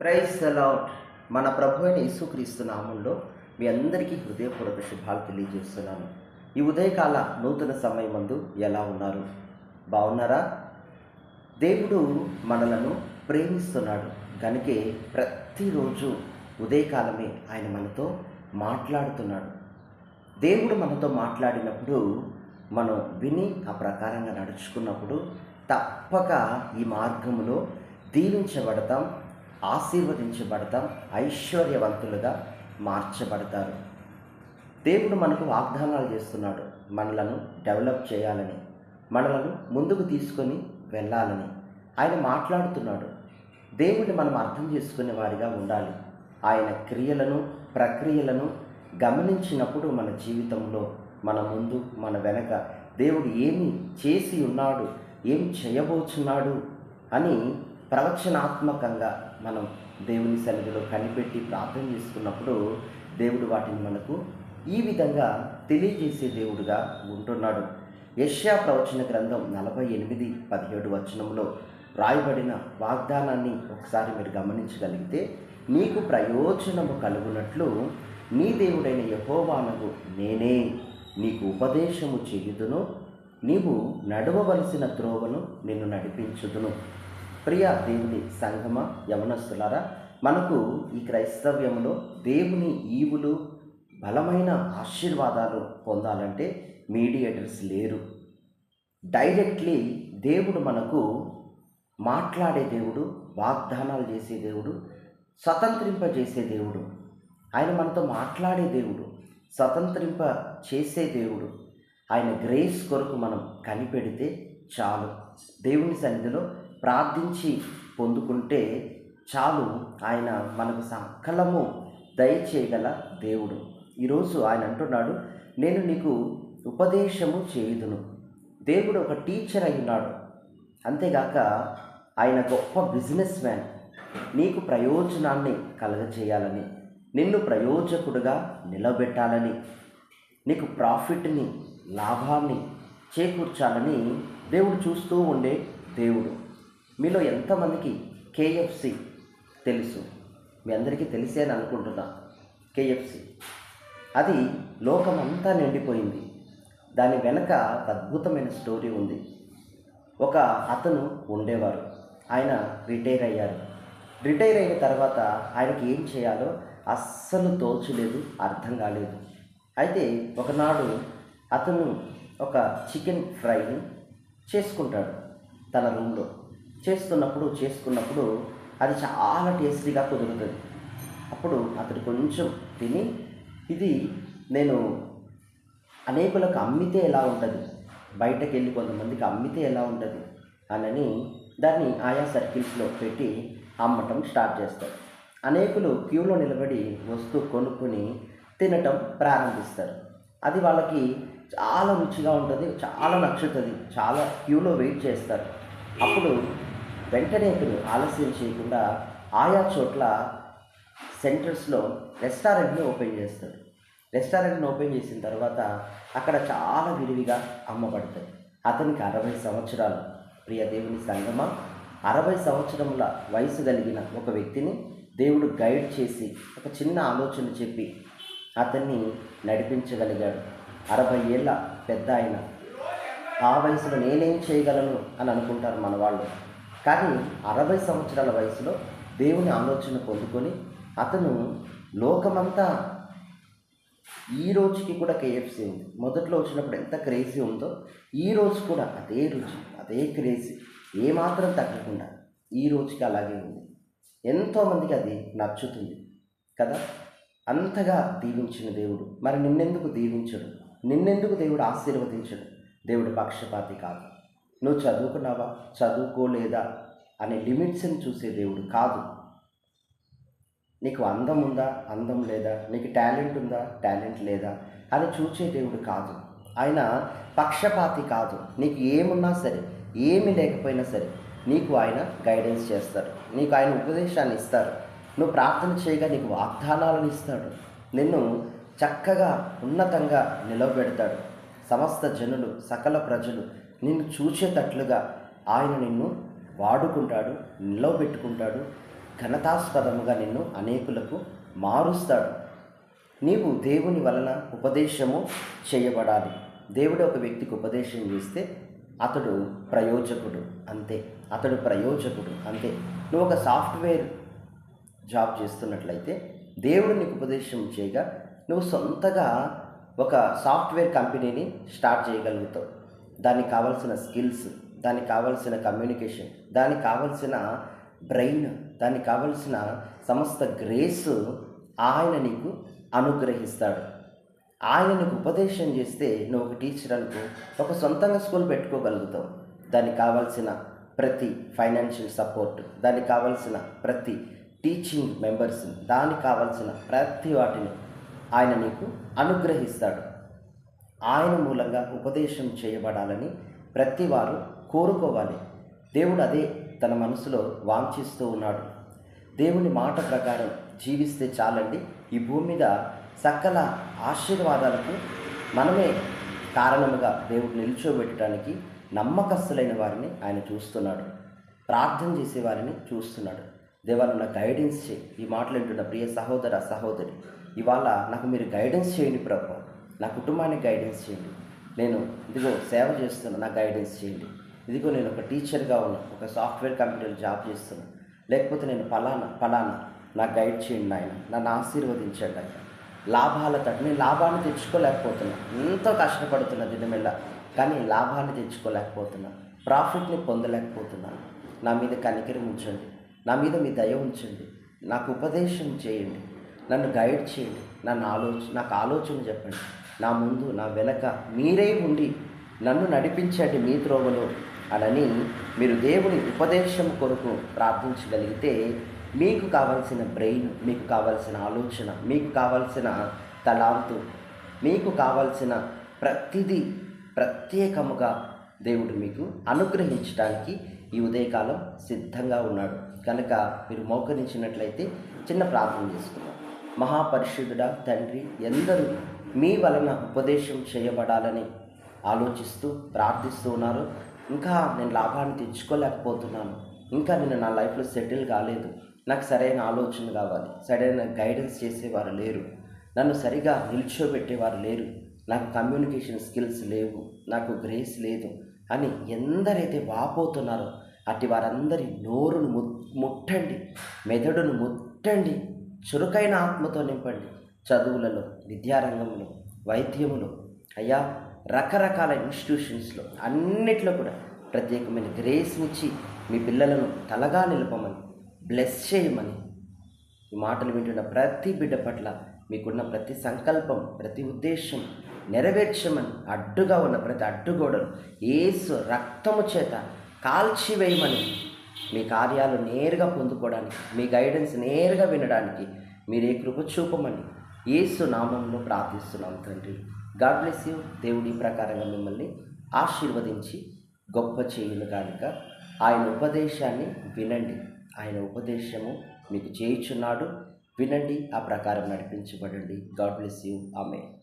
Praise allot మన ప్రభు అయిన యేసుక్రీస్తు నామంలో మీ అందరికీ హృదయపూర్వక శుభాలు తెలియజేస్తున్నాను. ఈ ఉదయకాల నూతన సమయం మందు ఎలా ఉన్నారు? బాగున్నారా? దేవుడు మనలను ప్రేమిస్తున్నాడు. కనుకే ప్రతిరోజు ఉదయకాలమే ఆయన మనతో మాట్లాడుతున్నాడు. దేవుడు మనతో మాట్లాడినప్పుడు మనం విని ఆ ప్రకారంగా నడుచుకున్నప్పుడు తప్పక ఈ మార్గంలో దీవించబడతాం ఆశీర్వదించబడతాం ఐశ్వర్యవంతులుగా మార్చబడతారు. దేవుడు మనకు వాగ్దానాలు చేస్తున్నాడు మనలను డెవలప్ చేయాలని మనలను ముందుకు తీసుకొని వెళ్ళాలని. ఆయన మాట్లాడుతున్నాడు దేవుడిని మనం అర్థం చేసుకునే వారిగా ఉండాలి. ఆయన క్రియలను ప్రక్రియలను గమనించినప్పుడు మన జీవితంలో మన ముందు మన వెనక దేవుడు ఏమి చేసి ఉన్నాడు ఏం చేయబోచున్నాడు అని ప్రవచనాత్మకంగా మనం దేవుని సన్నిధిలో కనిపెట్టి ప్రార్థన చేసుకున్నప్పుడు దేవుడు వాటిని మనకు ఈ విధంగా తెలియజేసే దేవుడుగా ఉంటున్నాడు. యష్యా ప్రవచన గ్రంథం నలభై ఎనిమిది పదిహేడు వచనంలో రాయబడిన వాగ్దానాన్ని ఒకసారి మీరు గమనించగలిగితే నీకు ప్రయోజనము కలుగునట్లు నీ దేవుడైన యహోవానకు నేనే నీకు ఉపదేశము చేయుదును నీవు నడవవలసిన త్రోవను నిన్ను నడిపించుదును. ప్రియ దేవుని సంగమ యవనస్తులారా మనకు ఈ క్రైస్తవ్యంలో దేవుని ఈవులు బలమైన ఆశీర్వాదాలు పొందాలంటే మీడియేటర్స్ లేరు. డైరెక్ట్లీ దేవుడు మనకు మాట్లాడే దేవుడు వాగ్దానాలు చేసే దేవుడు స్వతంత్రింపజేసే దేవుడు ఆయన మనతో మాట్లాడే దేవుడు స్వతంత్రింప చేసే దేవుడు ఆయన గ్రేస్ కొరకు మనం కనిపెడితే చాలు. దేవుని సన్నిధిలో ప్రార్థించి పొందుకుంటే చాలు. ఆయన మనకు సకలము దయచేయగల దేవుడు. ఈరోజు ఆయన అంటున్నాడు నేను నీకు ఉపదేశము చేయుదును. దేవుడు ఒక టీచర్ అయి ఉన్నాడు. అంతేగాక ఆయన గొప్ప బిజినెస్ మ్యాన్. నీకు ప్రయోజనాన్ని కలగజేయాలని నిన్ను ప్రయోజకుడుగా నిలబెట్టాలని నీకు ప్రాఫిట్ని లాభాన్ని చేకూర్చాలని దేవుడు చూస్తూ ఉండే దేవుడు. మీలో ఎంతమందికి కేఎఫ్సి తెలుసు? మీ అందరికీ తెలిసే అని అనుకుంటున్నా. కేఎఫ్సి అది లోకమంతా నిండిపోయింది. దాని వెనక అద్భుతమైన స్టోరీ ఉంది. ఒక అతను ఉండేవారు. ఆయన రిటైర్ అయ్యారు. రిటైర్ అయిన తర్వాత ఆయనకి ఏం చేయాలో అస్సలు తోచలేదు అర్థం కాలేదు. అయితే ఒకనాడు అతను ఒక చికెన్ ఫ్రైని చేసుకుంటాడు తన రూమ్లో. చేస్తున్నప్పుడు చేసుకున్నప్పుడు అది చాలా టేస్టీగా కుదురుతుంది. అప్పుడు అతడు కొంచెం తిని ఇది నేను అనేకులకు అమ్మితే ఎలా ఉంటుంది? బయటకు వెళ్ళి కొంతమందికి అమ్మితే ఎలా ఉంటుంది? అనని దాన్ని ఆయా సర్కిల్స్లో పెట్టి అమ్మటం స్టార్ట్ చేస్తారు. అనేకులు క్యూలో నిలబడి వస్తువు కొనుక్కొని తినటం ప్రారంభిస్తారు. అది వాళ్ళకి చాలా రుచిగా ఉంటుంది చాలా నచ్చుతుంది చాలా క్యూలో వెయిట్ చేస్తారు. అప్పుడు వెంటనే అతను ఆలస్యం చేయకుండా ఆయా చోట్ల సెంటర్స్లో రెస్టారెంట్ని ఓపెన్ చేస్తాడు. రెస్టారెంట్ని ఓపెన్ చేసిన తర్వాత అక్కడ చాలా విరివిగా అమ్మబడతాయి. అతనికి అరవై సంవత్సరాలు. ప్రియ దేవుని సంగమ అరవై సంవత్సరముల వయసు కలిగిన ఒక వ్యక్తిని దేవుడు గైడ్ చేసి ఒక చిన్న ఆలోచన చెప్పి అతన్ని నడిపించగలిగాడు. అరవై ఏళ్ళ పెద్ద ఆయన. ఆ వయసులో నేనేం చేయగలను అని అనుకుంటారు మన వాళ్ళు కానీ అరవై సంవత్సరాల వయసులో దేవుని ఆలోచన పొందుకొని అతను లోకమంతా ఈ రోజుకి కూడా కేఎఫ్సీ ఉంది. మొదట్లో వచ్చినప్పుడు ఎంత క్రేజీ ఉందో ఈ రోజు కూడా అదే రుచి అదే క్రేజీ ఏమాత్రం తగ్గకుండా ఈ రోజుకి అలాగే ఉంది. ఎంతోమందికి అది నచ్చుతుంది కదా? అంతగా దీవించిన దేవుడు. మరి నిన్నెందుకు దీవించడు? నిన్నెందుకు దేవుడు ఆశీర్వదించడు? దేవుడు పక్షపాతి కాదు. నువ్వు చదువుకున్నావా? చదువుకోలేదా? అనే లిమిట్స్ని చూసే దేవుడు కాదు. నీకు అందం ఉందా? అందం లేదా? నీకు టాలెంట్ ఉందా? టాలెంట్ లేదా? అని చూసే దేవుడు కాదు. ఆయన పక్షపాతి కాదు. నీకు ఏమున్నా సరే ఏమి లేకపోయినా సరే నీకు ఆయన గైడెన్స్ చేస్తారు నీకు ఆయన ఉపదేశాన్ని ఇస్తారు నువ్వు ప్రార్థన చేయగా నీకు వాగ్దానాలను ఇస్తాడు. నిన్ను చక్కగా ఉన్నతంగా నిలబెడతాడు సమస్త జనులు సకల ప్రజలు నిన్ను చూసేటట్లుగా ఆయన నిన్ను వాడుకుంటాడు నిలవబెట్టుకుంటాడు ఘనతాస్పదముగా నిన్ను అనేకులకు మారుస్తాడు. నీవు దేవుని వలన ఉపదేశము చేయబడాలి. దేవుడు ఒక వ్యక్తికి ఉపదేశం చేస్తే అతడు ప్రయోజకుడు అంతే. అతడు ప్రయోజకుడు అంతే. నువ్వు ఒక సాఫ్ట్వేర్ జాబ్ చేస్తున్నట్లయితే దేవుడు నీకు ఉపదేశం చేయగా నువ్వు సొంతగా ఒక సాఫ్ట్వేర్ కంపెనీని స్టార్ట్ చేయగలుగుతావు. దానికి కావాల్సిన స్కిల్స్ దానికి కావాల్సిన కమ్యూనికేషన్ దానికి కావాల్సిన బ్రెయిన్ దానికి కావలసిన సమస్త గ్రేస్ ఆయన నీకు అనుగ్రహిస్తాడు. ఆయన నీకు ఉపదేశం చేస్తే నువ్వు ఒక టీచర్ అనుకో ఒక సొంతంగా స్కూల్ పెట్టుకోగలుగుతావు. దానికి కావాల్సిన ప్రతి ఫైనాన్షియల్ సపోర్ట్ దానికి కావాల్సిన ప్రతి టీచింగ్ మెంబర్స్ దానికి కావాల్సిన ప్రతి వాటిని ఆయన నీకు అనుగ్రహిస్తాడు. ఆయన మూలంగా ఉపదేశం చేయబడాలని ప్రతివారు కోరుకోవాలి. దేవుడు అదే తన మనసులో వాంఛిస్తూ ఉన్నాడు. దేవుని మాట ప్రకారం జీవిస్తే చాలండి. ఈ భూమి మీద సకల ఆశీర్వాదాలకు మనమే కారణముగా దేవుడు నిల్చోబెట్టడానికి నమ్మకస్తులైన వారిని ఆయన చూస్తున్నాడు. ప్రార్థన చేసే వారిని చూస్తున్నాడు. దేవాలన్న గైడెన్స్ చేయి. ఈ మాటలు వింటున్న ప్రియ సహోదర సహోదరి ఇవాళ నాకు మీరు గైడెన్స్ చేయండి ప్రభు. నా కుటుంబానికి గైడెన్స్ చేయండి. నేను ఇదిగో సేవ చేస్తున్నా నాకు గైడెన్స్ చేయండి. ఇదిగో నేను ఒక టీచర్గా ఉన్నా ఒక సాఫ్ట్వేర్ కంపెనీలో జాబ్ చేస్తున్నా. లేకపోతే నేను పలానా పలానా నాకు గైడ్ చేయండి ఆయన నన్ను ఆశీర్వదించండి ఆయన లాభాల తట్టు నేను లాభాన్ని తెచ్చుకోలేకపోతున్నా. ఎంతో కష్టపడుతున్నా దినమెల్ల కానీ లాభాన్ని తెచ్చుకోలేకపోతున్నా. ప్రాఫిట్ని పొందలేకపోతున్నాను నా మీద కనికిరి ఉంచండి. నా మీద మీ దయ ఉంచండి. నాకు ఉపదేశం చేయండి. నన్ను గైడ్ చేయండి. నన్ను ఆలోచన నాకు ఆలోచన చెప్పండి. నా ముందు నా వెనక మీరే ఉండి నన్ను నడిపించండి మీ త్రోవలో అనని మీరు దేవుని ఉపదేశం కొరకు ప్రార్థించగలిగితే మీకు కావలసిన బ్రెయిన్ మీకు కావాల్సిన ఆలోచన మీకు కావాల్సిన తలాంతు మీకు కావాల్సిన ప్రతిదీ ప్రత్యేకముగా దేవుడు మీకు అనుగ్రహించడానికి ఈ ఉదయకాలం సిద్ధంగా ఉన్నాడు. కనుక మీరు మోకరించినట్లయితే చిన్న ప్రార్థన చేసుకున్నాం మహాపరిశుద్ధుడ తండ్రి ఎందరూ మీ వలన ఉపదేశం చేయబడాలని ఆలోచిస్తూ ప్రార్థిస్తూ ఉన్నారు. ఇంకా నేను లాభాన్ని తెచ్చుకోలేకపోతున్నాను. ఇంకా నేను నా లైఫ్లో సెటిల్ కాలేదు. నాకు సరైన ఆలోచన కావాలి. సరైన గైడెన్స్ చేసేవారు లేరు. నన్ను సరిగా నిల్చోబెట్టేవారు లేరు. నాకు కమ్యూనికేషన్ స్కిల్స్ లేవు. నాకు గ్రేస్ లేదు అని ఎందరైతే వాపోతున్నారో అట్టి వారందరి నోరును ముట్టండి. మెదడును ముట్టండి. చురుకైన ఆత్మతో నింపండి. చదువులలో విద్యారంగంలో వైద్యంలో అయ్యా రకరకాల ఇన్స్టిట్యూషన్స్లో అన్నిట్లో కూడా ప్రత్యేకమైన గ్రేస్నిచ్చి మీ పిల్లలను తలగా నిలపమని బ్లెస్ చేయమని ఈ మాటలు వింటున్న ప్రతి బిడ్డ పట్ల మీకున్న ప్రతి సంకల్పం ప్రతి ఉద్దేశం నెరవేర్చమని అడ్డుగా ఉన్న ప్రతి అడ్డుగోడలు ఏసు రక్తము చేత కాల్చివేయమని మీ కార్యాలు నేరుగా పొందుకోవడానికి మీ గైడెన్స్ నేరుగా వినడానికి మీరే కృప చూపమని ఏసు నామంలో ప్రార్థిస్తున్నాం తండ్రి. God bless you. దేవుడి ప్రకారంగా మిమ్మల్ని ఆశీర్వదించి గొప్ప చేయును కనుక ఆయన ఉపదేశాన్ని వినండి. ఆయన ఉపదేశము మీకు చేయుచున్నాడు. వినండి ఆ ప్రకారం నడిపించబడండి గాడ్ బ్లెస్ యూ. ఆమె